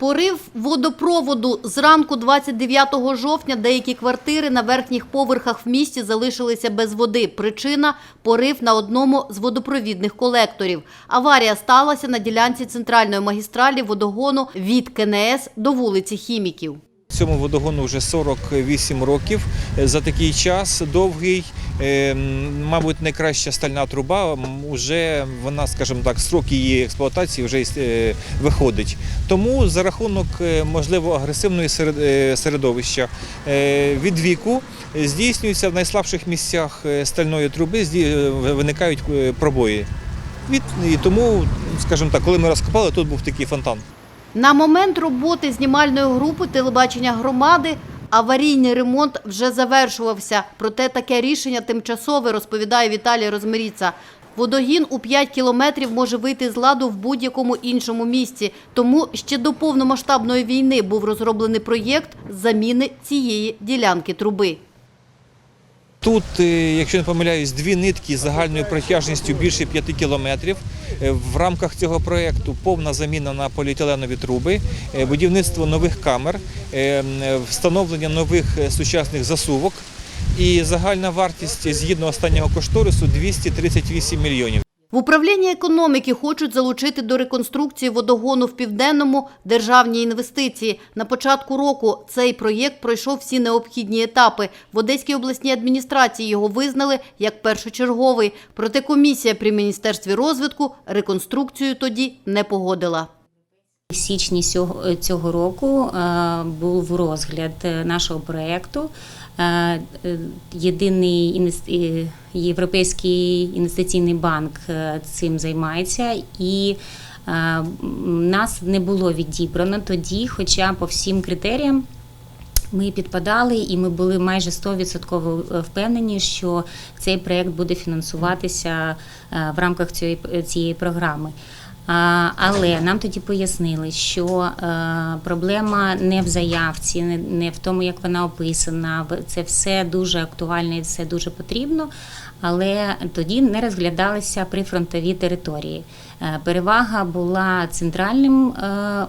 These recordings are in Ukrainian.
Порив водопроводу зранку 29 жовтня деякі квартири на верхніх поверхах в місті залишилися без води. Причина – порив на одному з водопровідних колекторів. Аварія сталася на ділянці центральної магістралі водогону від КНС до вулиці Хіміків. Цьому водогону вже 48 років. За такий час довгий, е, мабуть, найкраща стальна труба. м, Уже вона, скажімо так, срок її експлуатації вже е, виходить. Тому за рахунок е, можливо агресивної середовища від віку здійснюється в найслабших місцях стальної труби виникають пробої. І тому, скажімо так, коли ми розкопали, тут був такий фонтан. На момент роботи знімальної групи телебачення громади аварійний ремонт вже завершувався. Проте таке рішення тимчасове, розповідає Віталій Розмиріца. Водогін у 5 кілометрів може вийти з ладу в будь-якому іншому місці. Тому ще до повномасштабної війни був розроблений проєкт заміни цієї ділянки труби. Тут, е, якщо не помиляюсь, дві нитки з загальною протяжністю більше 5 кілометрів. Е, В рамках цього проєкту повна заміна на поліетиленові труби, е, будівництво нових камер, е, встановлення нових сучасних засувок. І загальна вартість згідно останнього кошторису 238 мільйонів. В управлінні економіки хочуть залучити до реконструкції водогону в південному державні інвестиції. На початку року цей проєкт пройшов всі необхідні етапи. В Одеській обласній адміністрації його визнали як першочерговий. Проте комісія при міністерстві розвитку реконструкцію тоді не погодила. В січні сього- цього року е, був розгляд е, нашого проєкту. Е, е, Єдиний е, Європейський інвестиційний банк е, цим займається, і е, нас не було відібрано тоді, хоча по всім критеріям ми підпадали, і ми були майже 100% впевнені, що цей проєкт буде фінансуватися е, в рамках цієї програми. Але нам тоді пояснили, що е, проблема не в заявці, не, в тому, як вона описана. Це все дуже актуально і все дуже потрібно. Але тоді не розглядалися прифронтові території. Е, Перевага була центральним е,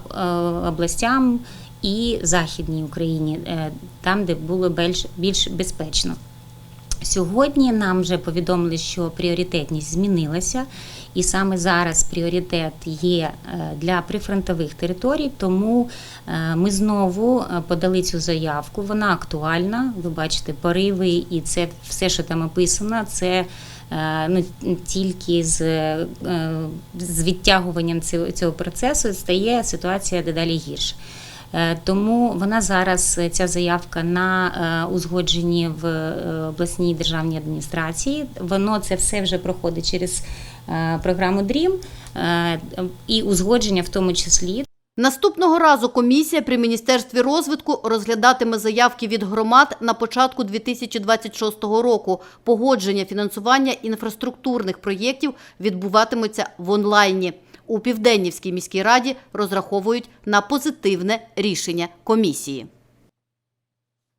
областям і західній Україні, там, де було більш, більш безпечно. Сьогодні нам вже повідомили, що пріоритетність змінилася, і саме зараз пріоритет є е, для прифронтових територій. Тому е, ми знову е, подали цю заявку. Вона актуальна. Ви бачите, пориви, і це все, що там описано, це. Ну, тільки з, з відтягуванням цього процесу стає ситуація дедалі гірше. Е, Тому вона зараз е, ця заявка на е, узгодженні в обласній державній адміністрації. Воно це все вже проходить через програму DREAM і узгодження в тому числі. Наступного разу комісія при міністерстві розвитку розглядатиме заявки від громад на початку 2026 року. Погодження фінансування інфраструктурних проєктів відбуватимуться в онлайні. У Південнівській міській раді розраховують на позитивне рішення комісії.